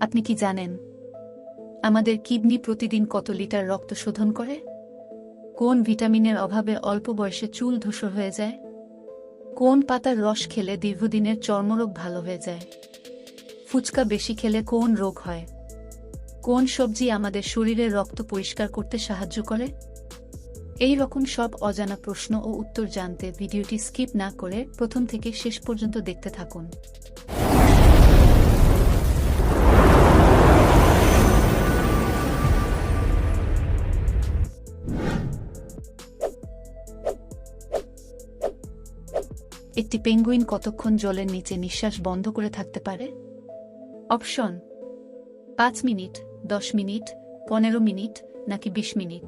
আপনি কি জানেন, আমাদের কিডনি প্রতিদিন কত লিটার রক্ত শোধন করে? কোন ভিটামিনের অভাবে অল্প বয়সে চুল ধূসর হয়ে যায়? কোন পাতার রস খেলে দীর্ঘদিনের চর্মরোগ ভালো হয়ে যায়? ফুচকা বেশি খেলে কোন রোগ হয়? কোন সবজি আমাদের শরীরের রক্ত পরিষ্কার করতে সাহায্য করে? এই রকম সব অজানা প্রশ্ন ও উত্তর জানতে ভিডিওটি স্কিপ না করে প্রথম থেকে শেষ পর্যন্ত দেখতে থাকুন। একটি পেঙ্গুইন কতক্ষণ জলের নিচে নিঃশ্বাস বন্ধ করে থাকতে পারে? অপশন, পাঁচ মিনিট, দশ মিনিট, পনেরো মিনিট, নাকি বিশ মিনিট?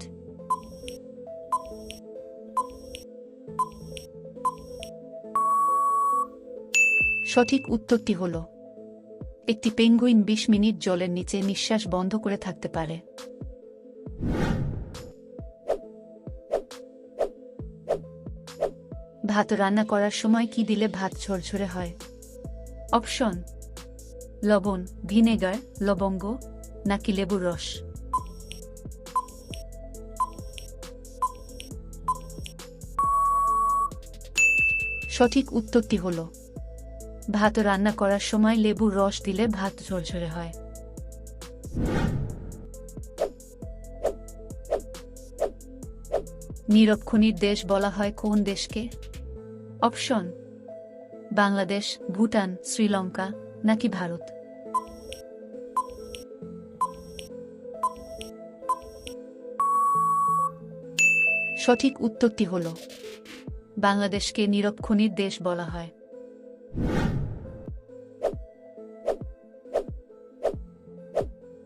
সঠিক উত্তরটি হল, একটি পেঙ্গুইন বিশ মিনিট জলের নিচে নিঃশ্বাস বন্ধ করে থাকতে পারে। ভাত রান্না করার সময় কি দিলে ভাত ঝরঝরে হয়? অপশন, লবণ, ভিনেগার, লবঙ্গ, নাকি লেবুর রস? সঠিক উত্তরটি হল, ভাত রান্না করার সময় লেবুর রস দিলে ভাত ঝরঝরে হয়। নিরক্ষণীর দেশ বলা হয় কোন দেশকে? অপশন, বাংলাদেশ, ভুটান, শ্রীলঙ্কা, নাকি ভারত? সঠিক উত্তরটি হল, বাংলাদেশকে নিরক্ষণীর দেশ বলা হয়।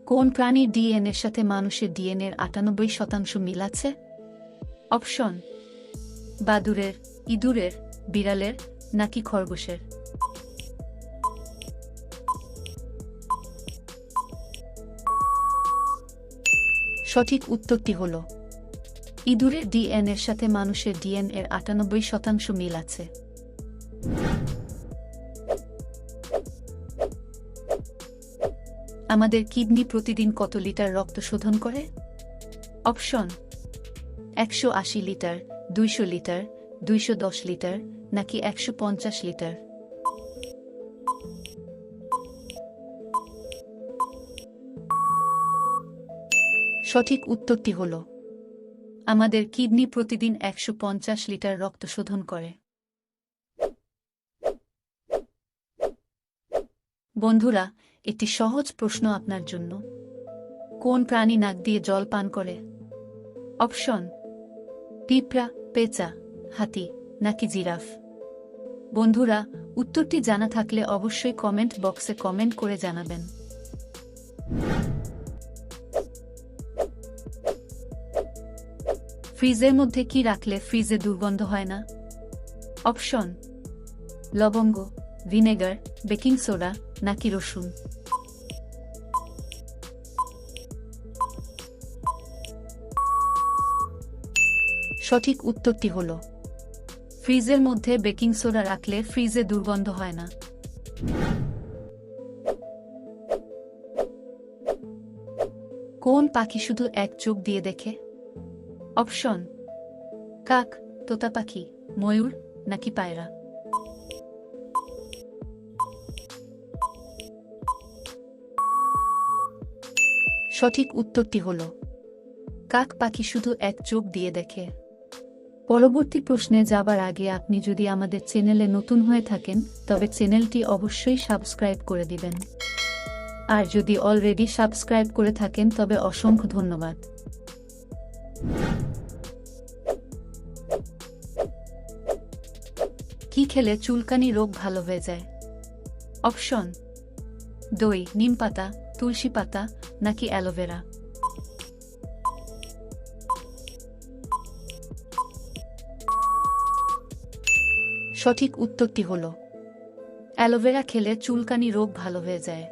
কোন প্রাণীর ডিএনএর সাথে মানুষের ডিএনএর আটানব্বই শতাংশ মিল আছে? অপশন, বাদুরের, ইঁদুরের, বিড়ালের, নাকি খরগোশের? সঠিক উত্তরটি হল, ইঁদুরের ডিএন এর সাথে মানুষের ডিএনএর আটানব্বই শতাংশ মিল আছে। আমাদের কিডনি প্রতিদিন কত লিটার রক্ত শোধন করে? অপশন একশো আশি লিটার, দুইশো লিটার, দুইশো দশ লিটার, নাকি একশো পঞ্চাশ লিটার? সঠিক উত্তরটি হল, আমাদের কিডনি প্রতিদিন একশো পঞ্চাশ লিটার রক্ত শোধন করে। বন্ধুরা, একটি সহজ প্রশ্ন আপনার জন্য। কোন প্রাণী নাক দিয়ে জল পান করে? অপশন পিঁপড়া, পেঁচা, হাতি নাকি জিরাফ? বন্ধুরা, উত্তরটি জানা থাকলে অবশ্যই কমেন্ট বক্সে কমেন্ট করে জানাবেন। ফ্রিজের মধ্যে কি রাখলে ফ্রিজে দুর্গন্ধ হয় না? অপশন, লবঙ্গ, ভিনেগার, বেকিং সোডা নাকি রসুন? সঠিক উত্তরটি হল, ফ্রিজের মধ্যে বেকিং সোডা রাখলে ফ্রিজে দুর্গন্ধ হয় না। কোন পাখি শুধু এক চোখ দিয়ে দেখে? অপশন, কাক, তোতা পাখি, ময়ূর নাকি পায়রা? সঠিক উত্তরটি হল, কাক পাখি শুধু এক চোখ দিয়ে দেখে। পরবর্তী প্রশ্নে যাবার আগে আপনি যদি আমাদের চ্যানেলে নতুন হয়ে থাকেন, তবে চ্যানেলটি অবশ্যই সাবস্ক্রাইব করে দিবেন। আর যদি অলরেডি সাবস্ক্রাইব করে থাকেন, তবে অসংখ্য ধন্যবাদ। কি খেলে চুলকানি রোগ ভালো হয়ে যায়? অপশন, দই, নিম পাতা, তুলসী পাতা, নাকি অ্যালোভেরা? সঠিক উত্তরটি হল, অ্যালোভেরা খেলে চুলকানি রোগ ভালো হয়ে যায়।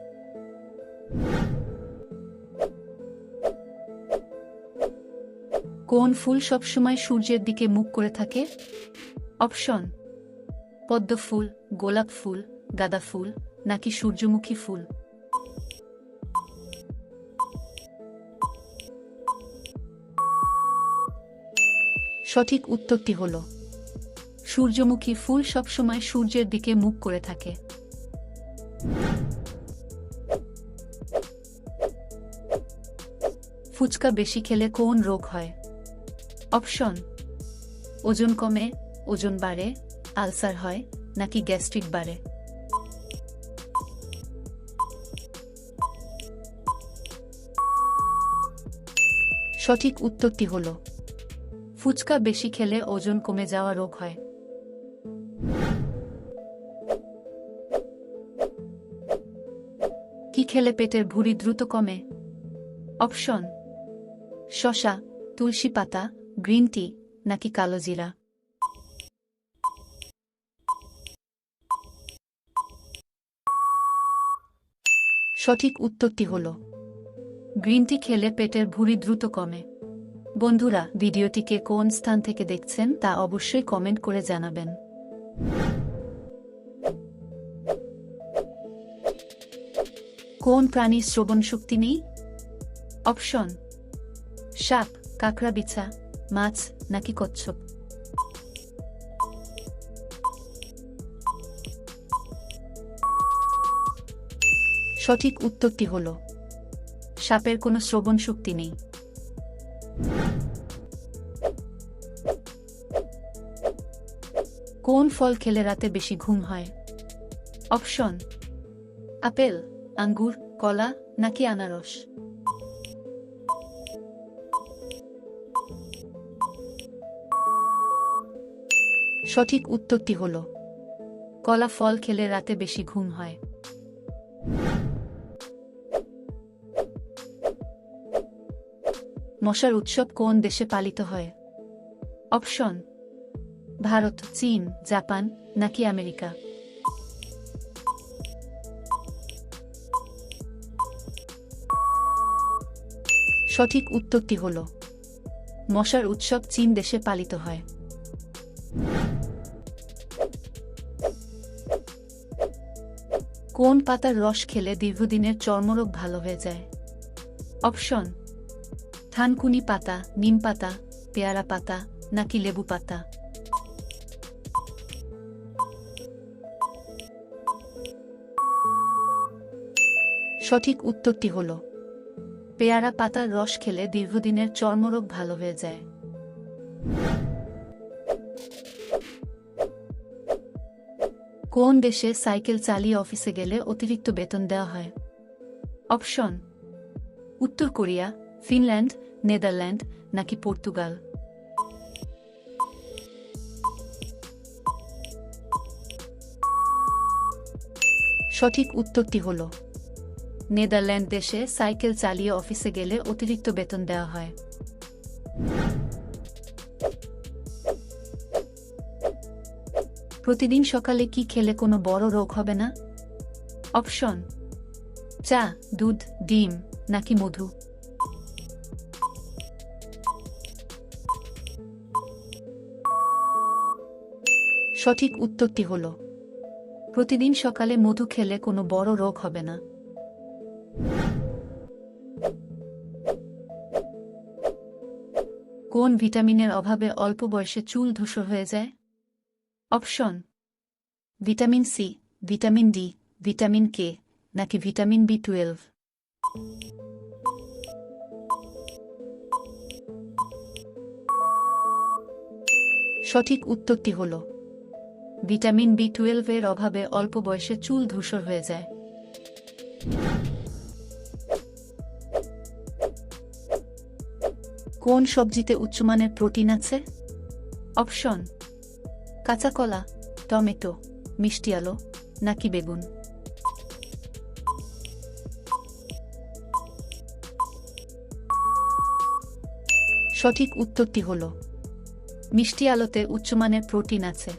কোন ফুল সবসময় সূর্যের দিকে মুখ করে থাকে? অপশন, পদ্ম ফুল, গোলাপ ফুল, গাঁদা ফুল, নাকি সূর্যমুখী ফুল? সঠিক উত্তরটি হলো সূর্যমুখী ফুল সবসময় সূর্যের দিকে মুখ করে থাকে। ফুচকা বেশি খেলে কোন রোগ হয়? অপশন, ওজন কমে, ওজন বাড়ে, আলসার হয়, নাকি গ্যাস্ট্রিক বাড়ে? সঠিক উত্তরটি হল, ফুচকা বেশি খেলে ওজন কমে যাওয়া রোগ হয়। খেলে পেটের ভুঁড়ি দ্রুত কমে। অপশন, শশা, তুলসী পাতা, গ্রিন টি, নাকি কালো জিরা। সঠিক উত্তরটি হল, গ্রিন টি খেলে পেটের ভুঁড়ি দ্রুত কমে। বন্ধুরা, ভিডিওটিকে কোন স্থান থেকে দেখছেন তা অবশ্যই কমেন্ট করে জানাবেন। কোন প্রাণীর শ্রবণ শক্তি নেই? অপশন, সাপ, কাঁকড়া, বিছা, মাছ নাকি কচ্ছপ? সঠিক উত্তরটি হল, সাপের কোনো শ্রবণ শক্তি নেই। কোন ফল খেলে রাতে বেশি ঘুম হয়? Option, apple. আঙ্গুর, কলা নাকি আনারস? সঠিক উত্তরটি হল, কলা ফল খেলে রাতে বেশি ঘুম হয়। মশার উৎসব কোন দেশে পালিত হয়? অপশন, ভারত, চীন, জাপান নাকি আমেরিকা? সঠিক উত্তরটি হল, মশার উৎসব চীন দেশে পালিত হয়। কোন পাতার রস খেলে দীর্ঘদিনের চর্মরোগ ভালো হয়ে যায়? অপশন, থানকুনি পাতা, নিম পাতা, পেয়ারা পাতা, নাকি লেবু পাতা? সঠিক উত্তরটি হল পেয়ারা পাতার রস খেলে দীর্ঘদিনের চর্মরোগ ভালো হয়ে যায়। কোন দেশে সাইকেল চালিয়ে অফিসে গেলে অতিরিক্ত বেতন দেওয়া হয়? অপশন, উত্তর কোরিয়া, ফিনল্যান্ড, নেদারল্যান্ড নাকি পর্তুগাল? সঠিক উত্তরটি হল নেদারল্যান্ড দেশে সাইকেল চালিয়ে অফিসে গেলে অতিরিক্ত বেতন দেওয়া হয়। প্রতিদিন সকালে কি খেলে কোনো বড় রোগ হবে না? অপশন, চা, দুধ, ডিম নাকি মধু? সঠিক উত্তরটি হল, প্রতিদিন সকালে মধু খেলে কোনো বড় রোগ হবে না। কোন ভিটামিনের অভাবে অল্প বয়সে চুল ধূসর হয়ে যায়? Option, vitamin C, vitamin D, vitamin K, নাকি ভিটামিন বি টুয়েলভ? সঠিক উত্তরটি হল, ভিটামিন বি টুয়েলভের অভাবে অল্প বয়সে চুল ধূসর হয়ে যায়। কোন সবজিতে উচ্চমানের প্রোটিন আছে? অপশন, কাঁচা কলা, টমেটো, মিষ্টি আলো, নাকি বেগুন? সঠিক উত্তরটি হল, মিষ্টি আলোতে উচ্চমানের প্রোটিন আছে।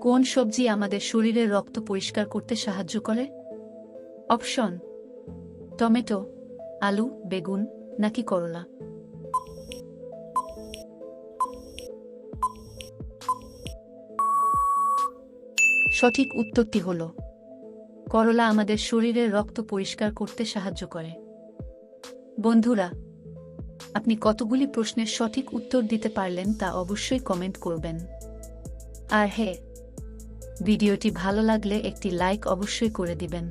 কোন সবজি আমাদের শরীরের রক্ত পরিষ্কার করতে সাহায্য করে? অপশন, টমেটো, আলু, বেগুন, নাকি করলা? সঠিক উত্তরটি হল, করলা আমাদের শরীরের রক্ত পরিষ্কার করতে সাহায্য করে। বন্ধুরা, আপনি কতগুলি প্রশ্নের সঠিক উত্তর দিতে পারলেন তা অবশ্যই কমেন্ট করবেন। আর হে ভিডিওটি ভালো লাগলে একটি লাইক অবশ্যই করে দিবেন।